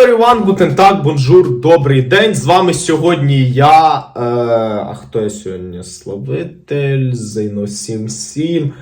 everyone, guten Tag, бонжур, добрий день. З вами сьогодні я. Е, а хто я сьогодні? Славитель, Зино 77.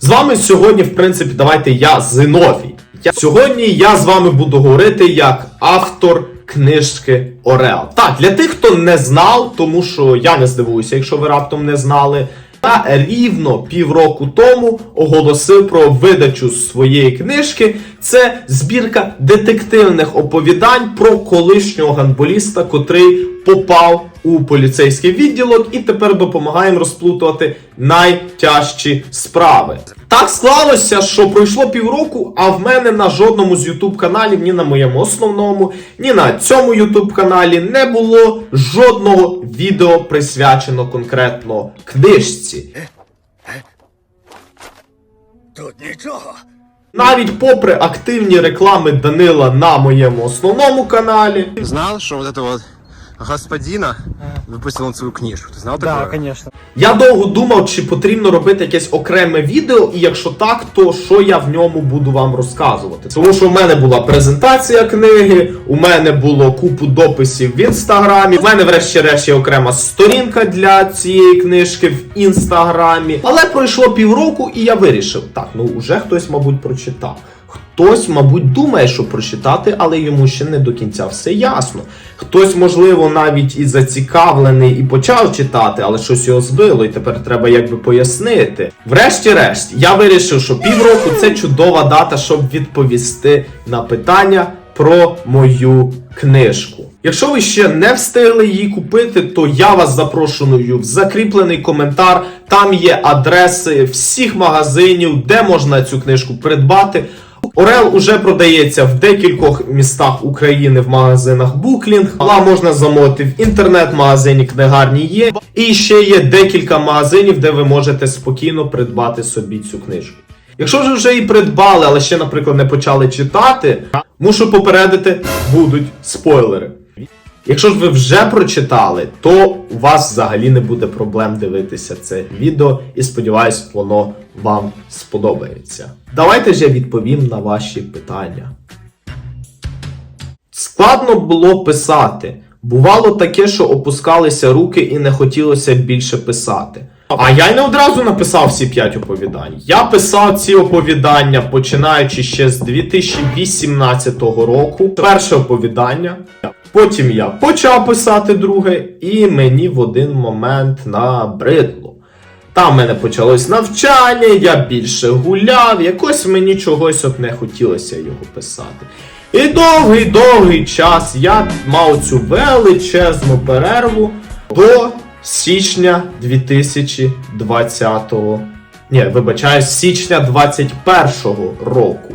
З вами сьогодні, в принципі, давайте я Зиновій. Я, сьогодні я з вами буду говорити як автор книжки Орел. Так, для тих, хто не знав, тому що я не здивуюся, якщо ви раптом не знали. Я рівно півроку тому оголосив про видачу своєї книжки. Це збірка детективних оповідань про колишнього гандболіста, котрий попав у поліцейський відділок і тепер допомагає їм розплутувати найтяжчі справи. Так склалося, що пройшло півроку, а в мене на жодному з Ютуб каналів, ні на моєму основному, ні на цьому Ютуб каналі не було жодного відео присвячено конкретно книжці. Тут нічого. Навіть попри активні реклами Данила на моєму основному каналі, Знал, что вот этого вот господина выпустил он свою книжку. Ты знал Да, такое? конечно. я довго думав, чи потрібно робити якесь окреме відео, і якщо так, то що я в ньому буду вам розказувати. Тому що в мене була презентація книги, у мене було купу дописів в інстаграмі. У мене, врешті-решт, є окрема сторінка для цієї книжки в інстаграмі. Але пройшло півроку, і я вирішив: так, ну вже хтось, мабуть, прочитав. Хтось, мабуть, думає, що прочитати, але йому ще не до кінця все ясно. Хтось, можливо, навіть і зацікавлений і почав читати, але щось його збило, і тепер треба якби пояснити. Врешті-решт, я вирішив, що півроку це чудова дата, щоб відповісти на питання про мою книжку. Якщо ви ще не встигли її купити, то я вас запрошую в закріплений коментар. Там є адреси всіх магазинів, де можна цю книжку придбати. Орел уже продається в декількох містах України в магазинах Буклінг. А можна замовити в інтернет-магазині книгарні є. І ще є декілька магазинів, де ви можете спокійно придбати собі цю книжку. Якщо ж вже і придбали, але ще, наприклад, не почали читати, мушу попередити, будуть спойлери. Якщо ж ви вже прочитали, то у вас взагалі не буде проблем дивитися це відео, і сподіваюсь, воно вам сподобається. Давайте ж я відповім на ваші питання. Складно було писати. Бувало таке, що опускалися руки і не хотілося більше писати. А я й не одразу написав всі 5 оповідань. Я писав ці оповідання починаючи ще з 2018 року. Перше оповідання. Потім я почав писати друге, і мені в один момент набридло. Там в мене почалось навчання, я більше гуляв, якось мені чогось от не хотілося його писати. І довгий-довгий час я мав цю величезну перерву до січня 2020 Ні, вибачаюсь, січня 21-го року.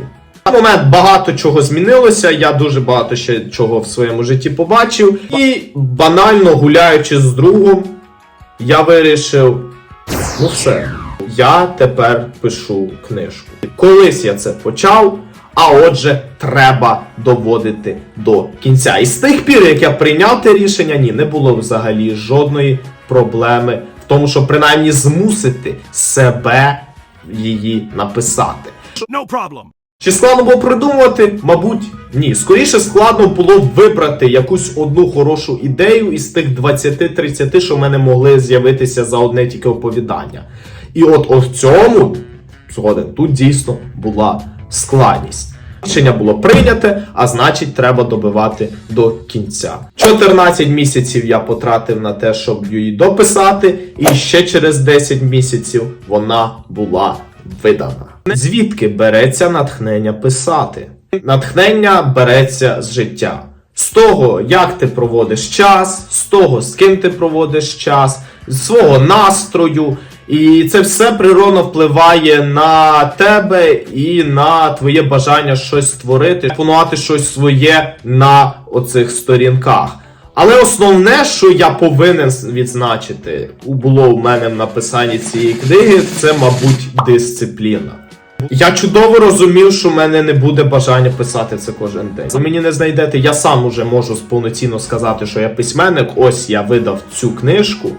Момент багато чого змінилося, я дуже багато ще чого в своєму житті побачив. І банально гуляючи з другом, я вирішив. Ну все, я тепер пишу книжку. Колись я це почав, а отже, треба доводити до кінця. І з тих пір, як я прийняв те рішення, ні, не було взагалі жодної проблеми в тому, щоб принаймні змусити себе її написати. No problem. Чи складно було придумувати? Мабуть, ні. Скоріше складно було вибрати якусь одну хорошу ідею із тих 20-30, що в мене могли з'явитися за одне тільки оповідання. І от о цьому, згоден, тут дійсно була складність. Рішення було прийняте, а значить, треба добивати до кінця. 14 місяців я потратив на те, щоб її дописати, і ще через 10 місяців вона була видана. Звідки береться натхнення писати? Натхнення береться з життя. З того, як ти проводиш час, з того, з ким ти проводиш час, з свого настрою. І це все природно впливає на тебе і на твоє бажання щось створити, планувати щось своє на оцих сторінках. Але основне, що я повинен відзначити, було у мене в написанні цієї книги, це, мабуть, дисципліна. Я чудово розумів, що в мене не буде бажання писати це кожен день. Ви мені не знайдете, я сам уже можу повноцінно сказати, що я письменник. Ось я видав цю книжку.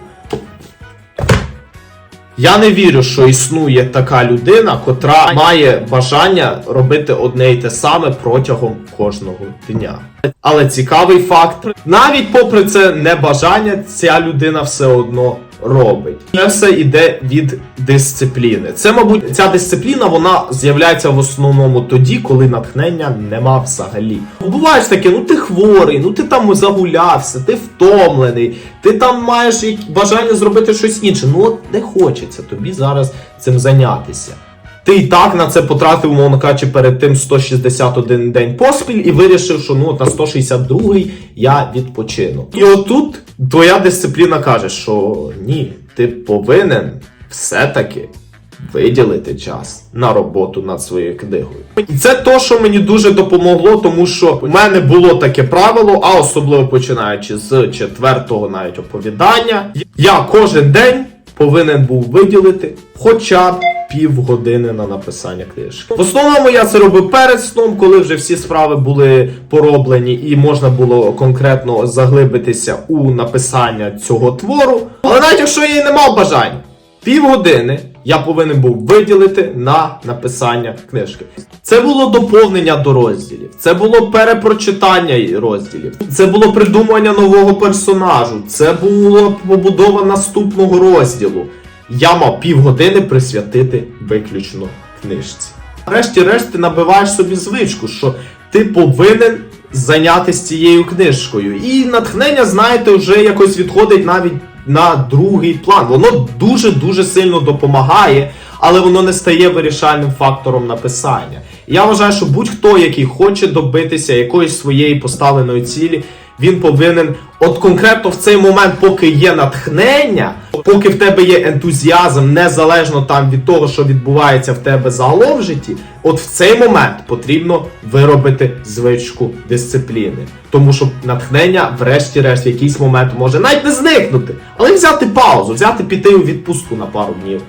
Я не вірю, що існує така людина, котра має бажання робити одне й те саме протягом кожного дня. Але цікавий факт, навіть попри це небажання, ця людина все одно робить. Все йде від дисципліни. Це, мабуть, ця дисципліна вона з'являється в основному тоді, коли натхнення нема взагалі. Буває ж таке, ну ти хворий, ну ти там загулявся, ти втомлений, ти там маєш бажання зробити щось інше. Ну от не хочеться тобі зараз цим зайнятися. Ти і так на це потратив, умовно кажучи, перед тим 161 день поспіль і вирішив, що ну на 162-й я відпочину. І отут твоя дисципліна каже, що ні, ти повинен все-таки виділити час на роботу над своєю книгою. І це то, що мені дуже допомогло, тому що у мене було таке правило, а особливо починаючи з четвертого навіть оповідання, я кожен день повинен був виділити хоча б півгодини на написання книжки. В основному я це робив перед сном, коли вже всі справи були пороблені і можна було конкретно заглибитися у написання цього твору. Але навіть якщо я і не мав бажань, півгодини я повинен був виділити на написання книжки. Це було доповнення до розділів, це було перепрочитання розділів, це було придумування нового персонажу, це була побудова наступного розділу. Я мав півгодини присвятити виключно книжці. Врешті-решт ти набиваєш собі звичку, що ти повинен зайнятися цією книжкою. І натхнення, знаєте, вже якось відходить навіть на другий план. Воно дуже-дуже сильно допомагає, але воно не стає вирішальним фактором написання. Я вважаю, що будь-хто, який хоче добитися якоїсь своєї поставленої цілі, він повинен, от конкретно в цей момент, поки є натхнення, поки в тебе є ентузіазм, незалежно там від того, що відбувається в тебе загалом в житті, от в цей момент потрібно виробити звичку дисципліни. Тому що натхнення, врешті-решт, в якийсь момент може навіть не зникнути, але взяти паузу, взяти піти у відпустку на пару днів.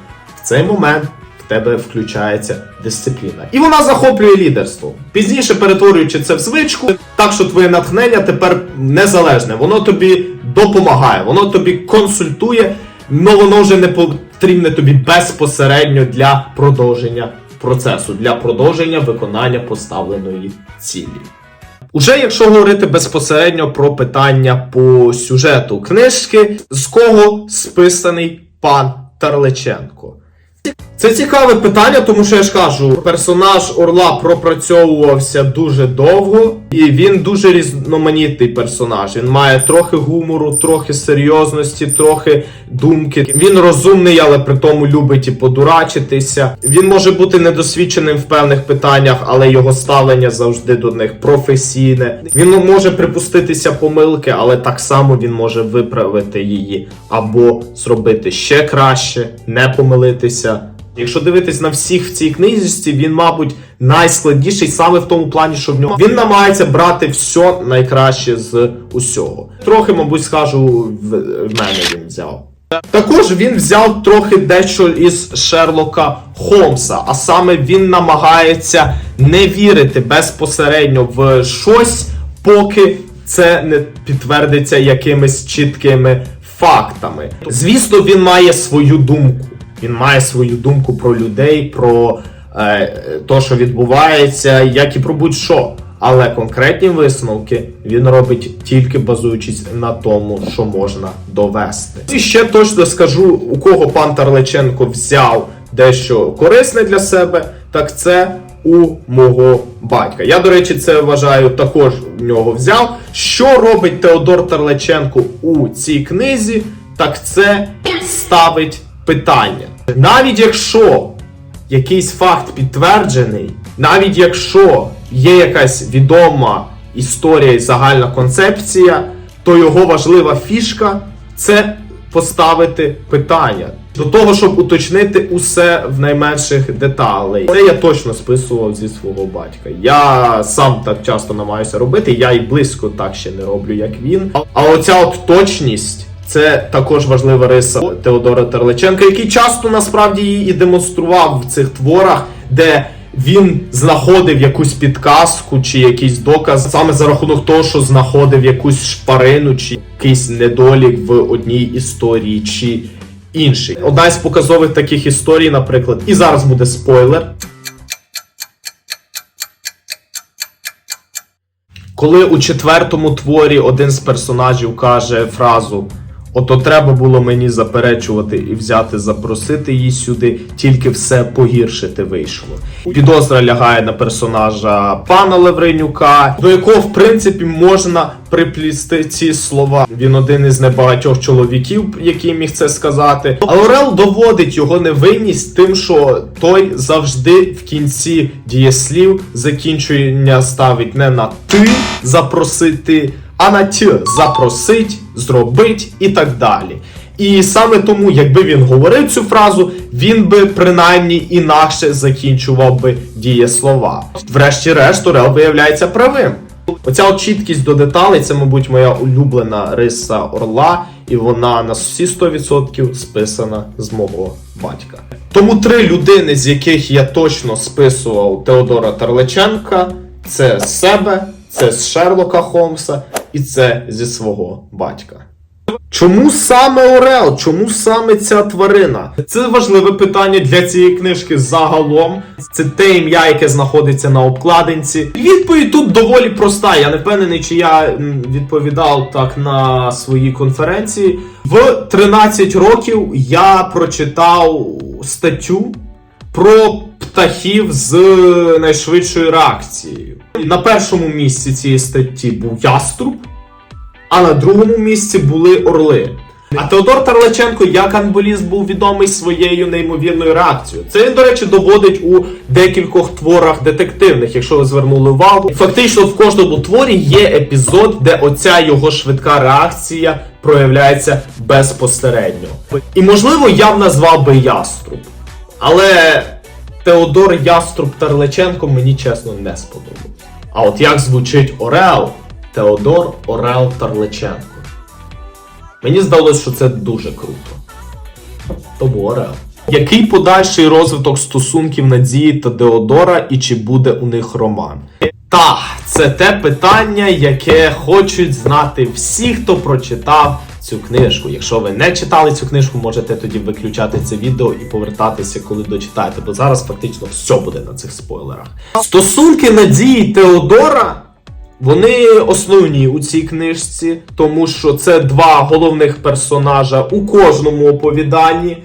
В цей момент в тебе включається дисципліна. І вона захоплює лідерство. Пізніше перетворюючи це в звичку, так що твоє натхнення тепер незалежне. Воно тобі допомагає, воно тобі консультує, але воно вже не потрібне тобі безпосередньо для продовження процесу, для продовження виконання поставленої цілі. Уже якщо говорити безпосередньо про питання по сюжету книжки, з кого списаний пан Тарличенко? Це цікаве питання, тому що я ж кажу, персонаж Орла пропрацьовувався дуже довго, і він дуже різноманітний персонаж. Він має трохи гумору, трохи серйозності, трохи думки. Він розумний, але при тому любить і подурачитися. Він може бути недосвідченим в певних питаннях, але його ставлення завжди до них професійне. Він може припуститися помилки, але так само він може виправити її або зробити ще краще, не помилитися. Якщо дивитись на всіх в цій книжці, він, мабуть, найскладніший саме в тому плані, що в ньому він намагається брати все найкраще з усього. Трохи, мабуть, скажу, в мене він взяв. Також він взяв трохи дещо із Шерлока Холмса, а саме він намагається не вірити безпосередньо в щось, поки це не підтвердиться якимись чіткими фактами. Звісно, він має свою думку. Він має свою думку про людей, про е, то, що відбувається, як і про будь-що. Але конкретні висновки він робить тільки базуючись на тому, що можна довести. І ще точно скажу, у кого пан Тарличенко взяв дещо корисне для себе, так це у мого батька. Я, до речі, це вважаю також в нього взяв. Що робить Теодор Тарличенко у цій книзі? Так це ставить питання. Навіть якщо якийсь факт підтверджений, навіть якщо є якась відома історія і загальна концепція, то його важлива фішка це поставити питання до того, щоб уточнити усе в найменших деталей. Це я точно списував зі свого батька. Я сам так часто намагаюся робити, я і близько так ще не роблю, як він. А оця от точність. Це також важлива риса Теодора Терличенка, який часто насправді її і демонстрував в цих творах, де він знаходив якусь підказку чи якийсь доказ саме за рахунок того, що знаходив якусь шпарину чи якийсь недолік в одній історії, чи інший. Одна із показових таких історій, наприклад, і зараз буде спойлер. Коли у четвертому творі один з персонажів каже фразу Ото треба було мені заперечувати і взяти запросити її сюди, тільки все погіршити вийшло. Підозра лягає на персонажа пана Лавренюка, до якого в принципі можна приплісти ці слова. Він один із небагатьох чоловіків, який міг це сказати. А Орел доводить його невинність тим, що той завжди в кінці дієслів закінчення ставить не на ти запросити а на т запросить, зробить і так далі. І саме тому, якби він говорив цю фразу, він би принаймні інакше закінчував би дієслова. Врешті-решт, Орел виявляється правим. Оця от чіткість до деталей, це, мабуть, моя улюблена риса Орла, і вона на всі 100% списана з мого батька. Тому три людини, з яких я точно списував Теодора Тарлеченка, це себе, це з Шерлока Холмса і це зі свого батька. Чому саме Орел? Чому саме ця тварина? Це важливе питання для цієї книжки загалом. Це те ім'я, яке знаходиться на обкладинці. Відповідь тут доволі проста. Я не впевнений, чи я відповідав так на своїй конференції. В 13 років я прочитав статтю про птахів з найшвидшою реакцією. На першому місці цієї статті був яструб, а на другому місці були орли. А Теодор Тарлаченко як анболіст був відомий своєю неймовірною реакцією. Це він, до речі, доводить у декількох творах детективних, якщо ви звернули увагу. Фактично в кожному творі є епізод, де оця його швидка реакція проявляється безпосередньо. І можливо я б назвав би яструб. Але Теодор Яструб Тарлеченко мені чесно не сподобався. А от як звучить Орел, Теодор Орел Тарличенко? Мені здалося, що це дуже круто. Тому Орел. Який подальший розвиток стосунків Надії та Деодора і чи буде у них роман? Та, це те питання, яке хочуть знати всі, хто прочитав цю книжку. Якщо ви не читали цю книжку, можете тоді виключати це відео і повертатися, коли дочитаєте, бо зараз фактично все буде на цих спойлерах. Стосунки Надії Теодора. Вони основні у цій книжці, тому що це два головних персонажа у кожному оповіданні.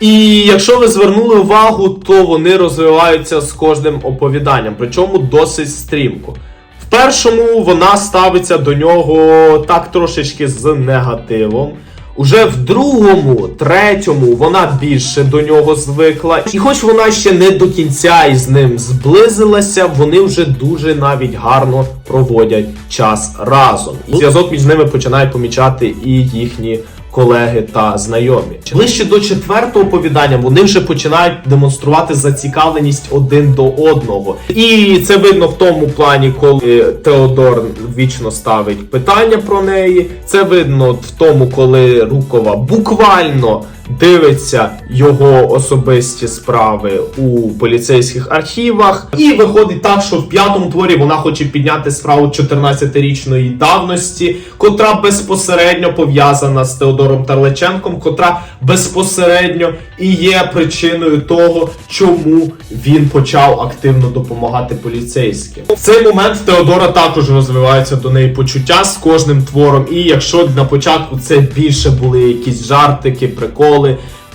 І якщо ви звернули увагу, то вони розвиваються з кожним оповіданням, причому досить стрімко. В першому вона ставиться до нього так трошечки з негативом. Уже в другому, третьому вона більше до нього звикла. І хоч вона ще не до кінця із ним зблизилася, вони вже дуже навіть гарно проводять час разом. І зв'язок між ними починають помічати і їхні колеги та знайомі. Ближче до четвертого оповідання вони вже починають демонструвати зацікавленість один до одного. І це видно в тому плані, коли Теодор вічно ставить питання про неї. Це видно в тому, коли Рукова буквально дивиться його особисті справи у поліцейських архівах. І виходить так, що в п'ятому творі вона хоче підняти справу 14-річної давності, котра безпосередньо пов'язана з Теодором Тарлеченком, котра безпосередньо і є причиною того, чому він почав активно допомагати поліцейським. В цей момент Теодора також розвиваються до неї почуття з кожним твором. І якщо на початку це більше були якісь жартики, приколи,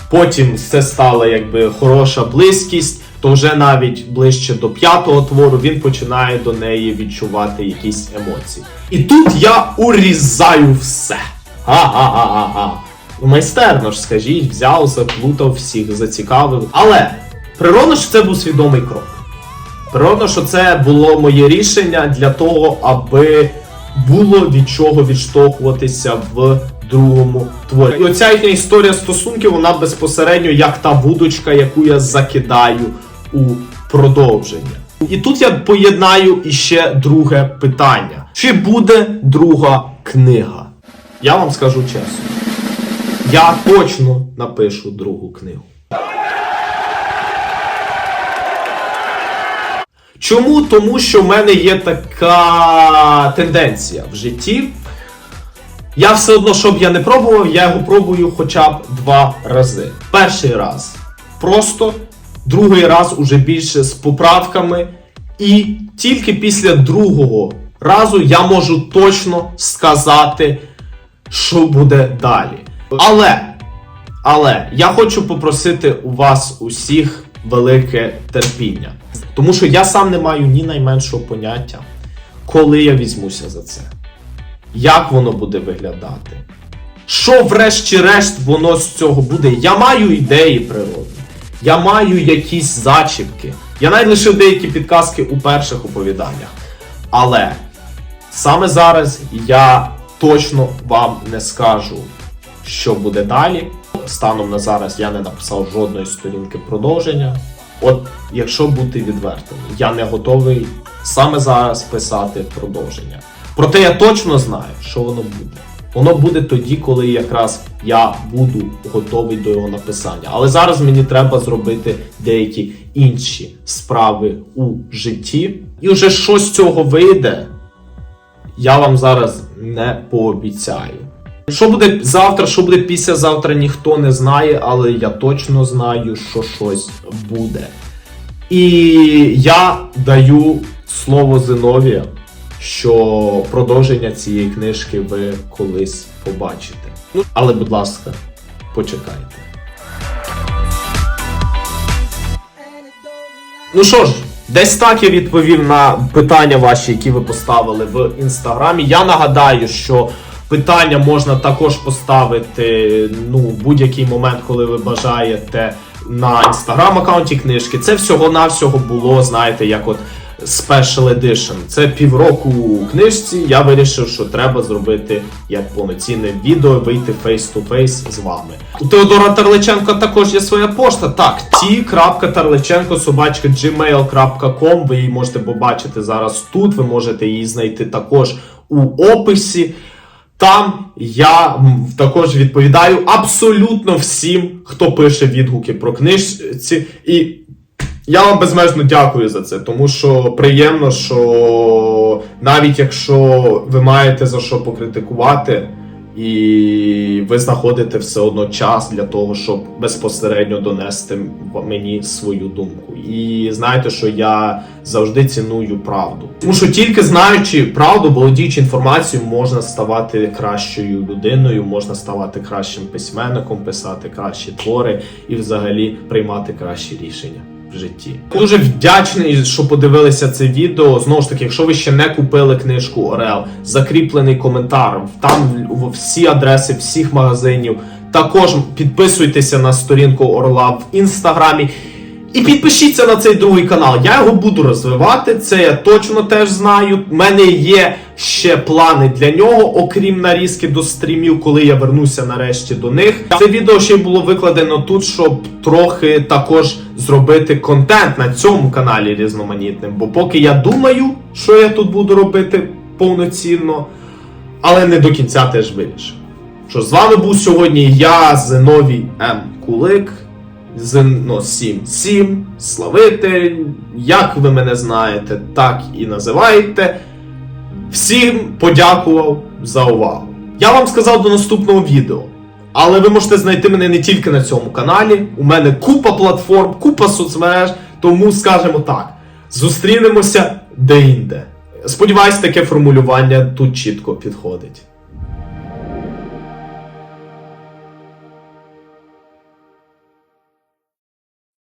потім це стала якби хороша близькість. То вже навіть ближче до п'ятого твору він починає до неї відчувати якісь емоції. І тут я урізаю все. Га-га-га-га-га. Ну, Майстерно ж, скажіть, взяв, заплутав всіх, зацікавив. Але природно, що це був свідомий крок. Природно, що це було моє рішення для того, аби було від чого відштовхуватися в другому творі. І оця історія стосунків, вона безпосередньо як та вудочка, яку я закидаю у продовження. І тут я поєднаю іще друге питання: чи буде друга книга? Я вам скажу чесно. Я точно напишу другу книгу. Чому? Тому що в мене є така тенденція в житті. Я все одно, щоб я не пробував, я його пробую хоча б два рази. Перший раз просто, другий раз уже більше з поправками. І тільки після другого разу я можу точно сказати, що буде далі. Але, але я хочу попросити у вас усіх велике терпіння. Тому що я сам не маю ні найменшого поняття, коли я візьмуся за це. Як воно буде виглядати? Що врешті-решт воно з цього буде? Я маю ідеї природні. Я маю якісь зачіпки. Я навіть лишив деякі підказки у перших оповіданнях. Але саме зараз я точно вам не скажу, що буде далі. Станом на зараз я не написав жодної сторінки продовження. От, якщо бути відвертим, я не готовий саме зараз писати продовження. Проте я точно знаю, що воно буде. Воно буде тоді, коли якраз я буду готовий до його написання. Але зараз мені треба зробити деякі інші справи у житті. І вже що з цього вийде, я вам зараз не пообіцяю. Що буде завтра, що буде післязавтра, ніхто не знає, але я точно знаю, що щось буде. І я даю слово Зиновія, що продовження цієї книжки ви колись побачите. Ну, але, будь ласка, почекайте. Ну що ж, десь так я відповів на питання ваші, які ви поставили в інстаграмі. Я нагадаю, що питання можна також поставити ну, будь-який момент, коли ви бажаєте на інстаграм-аккаунті книжки. Це всього-навсього було, знаєте, як от Special Edition. Це півроку у книжці. Я вирішив, що треба зробити як повноцінне відео, вийти face-to-face з вами. У Теодора Тарличенка також є своя пошта. Так, t.tarlichenko собачка gmail.com. Ви її можете побачити зараз тут. Ви можете її знайти також у описі. Там я також відповідаю абсолютно всім, хто пише відгуки про книжці. І я вам безмежно дякую за це, тому що приємно, що навіть якщо ви маєте за що покритикувати, і ви знаходите все одно час для того, щоб безпосередньо донести мені свою думку. І знаєте, що я завжди ціную правду. Тому що тільки знаючи правду, володіючи інформацією, можна ставати кращою людиною, можна ставати кращим письменником, писати кращі твори і взагалі приймати кращі рішення. В житті дуже вдячний, що подивилися це відео. Знову ж таки, якщо ви ще не купили книжку Орел, закріплений коментар. Там всі адреси всіх магазинів. Також підписуйтеся на сторінку Орла в інстаграмі. І підпишіться на цей другий канал. Я його буду розвивати. Це я точно теж знаю. У мене є ще плани для нього, окрім нарізки до стрімів, коли я вернуся нарешті до них. Це відео ще було викладено тут, щоб трохи також зробити контент на цьому каналі різноманітним. Бо поки я думаю, що я тут буду робити повноцінно, але не до кінця теж вирішив. Що з вами був сьогодні я, Зиновій М. Кулик. Зино 77, Славитель, як ви мене знаєте, так і називаєте. Всім подякував за увагу. Я вам сказав до наступного відео. Але ви можете знайти мене не тільки на цьому каналі. У мене купа платформ, купа соцмереж, тому скажемо так: зустрінемося де-інде. Сподіваюсь, таке формулювання тут чітко підходить.